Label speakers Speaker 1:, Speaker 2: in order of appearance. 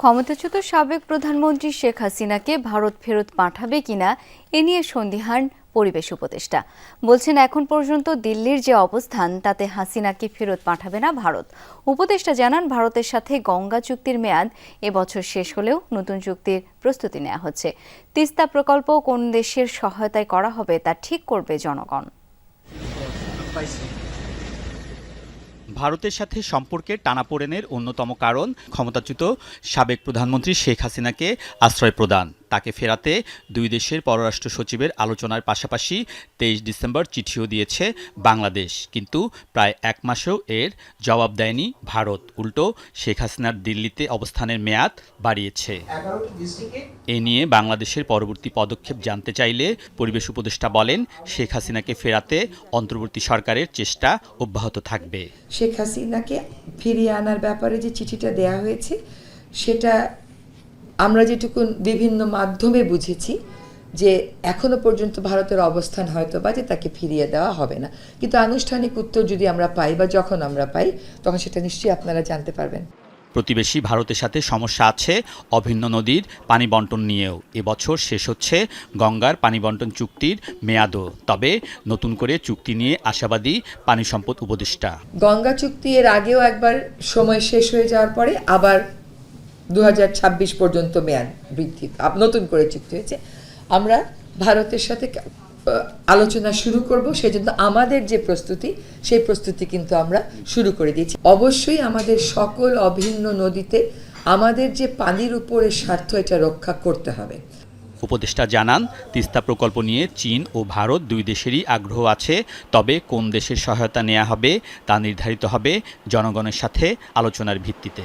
Speaker 1: ক্ষমতাচ্যুত সাবেক প্রধানমন্ত্রী শেখ হাসিনাকে ভারত ফেরত পাঠাবে কিনা, এ নিয়ে সন্দিহান পরিবেশ উপদেষ্টা। বলছেন, এখন পর্যন্ত দিল্লির যে অবস্থান, তাতে হাসিনাকে ফেরত পাঠাবে না ভারত। উপদেষ্টা জানান, ভারতের সাথে গঙ্গা চুক্তির মেয়াদ এবছর শেষ হলেও নতুন চুক্তির প্রস্তুতি নেওয়া হচ্ছে। তিস্তা প্রকল্প কোন দেশের সহায়তায় করা হবে তা ঠিক করবে জনগণ।
Speaker 2: ভারতের সাথে সম্পর্কের টানাপোড়েনের অন্যতম কারণ ক্ষমতাচ্যুত সাবেক প্রধানমন্ত্রী শেখ হাসিনাকে আশ্রয় প্রদান। তাকে ফেরাতে দুই দেশের পররাষ্ট্র সচিবের আলোচনার পাশাপাশি তেইশ ডিসেম্বর চিঠিও দিয়েছে বাংলাদেশ। কিন্তু প্রায় এক মাসেও এর জবাব দেয়নি ভারত। উল্টো, শেখ হাসিনার দিল্লিতে অবস্থানের মেয়াদ বাড়িয়েছে। এ নিয়ে বাংলাদেশের পরবর্তী পদক্ষেপ জানতে চাইলে পরিবেশ উপদেষ্টা বলেন, শেখ হাসিনাকে ফেরাতে অন্তর্বর্তী সরকারের চেষ্টা অব্যাহত থাকবে।
Speaker 3: শেখ হাসিনাকে ফিরিয়ে আনার ব্যাপারে যে চিঠিটা দেয়া হয়েছে, সেটা আমরা যেটুকু বিভিন্ন মাধ্যমে বুঝেছি যে এখনও পর্যন্ত ভারতের অবস্থান হয়তো বা যে তাকে ফিরিয়ে দেওয়া হবে না। কিন্তু আনুষ্ঠানিক উত্তর যদি আমরা পাই বা যখন আমরা পাই তখন সেটা নিশ্চয়ই আপনারা জানতে পারবেন।
Speaker 2: প্রতিবেশী ভারতের সাথে সমস্যা আছে অভিন্ন নদীর পানি বন্টন নিয়েও। এবছর শেষ হচ্ছে গঙ্গার পানি বন্টন চুক্তির মেয়াদও। তবে নতুন করে চুক্তি নিয়ে আশাবাদী পানি সম্পদ উপদেষ্টা।
Speaker 3: গঙ্গা চুক্তি এর আগেও একবার সময় শেষ হয়ে যাওয়ার পরে আবার দু হাজার ছাব্বিশ পর্যন্ত মেয়াদ বৃদ্ধি। নতুন করে চুক্তি হয়েছে। আমরা ভারতের সাথে আলোচনা শুরু করব। সেজন্য আমাদের যে প্রস্তুতি, সেই প্রস্তুতি কিন্তু আমরা শুরু করে দিয়েছি। অবশ্যই আমাদের সকল অভিন্ন নদীতে আমাদের যে পানির উপরে স্বার্থ, এটা রক্ষা করতে হবে।
Speaker 2: উপদেষ্টা জানান, তিস্তা প্রকল্প নিয়ে চীন ও ভারত দুই দেশেরই আগ্রহ আছে। তবে কোন দেশের সহায়তা নেওয়া হবে, তা নির্ধারিত হবে জনগণের সাথে আলোচনার ভিত্তিতে।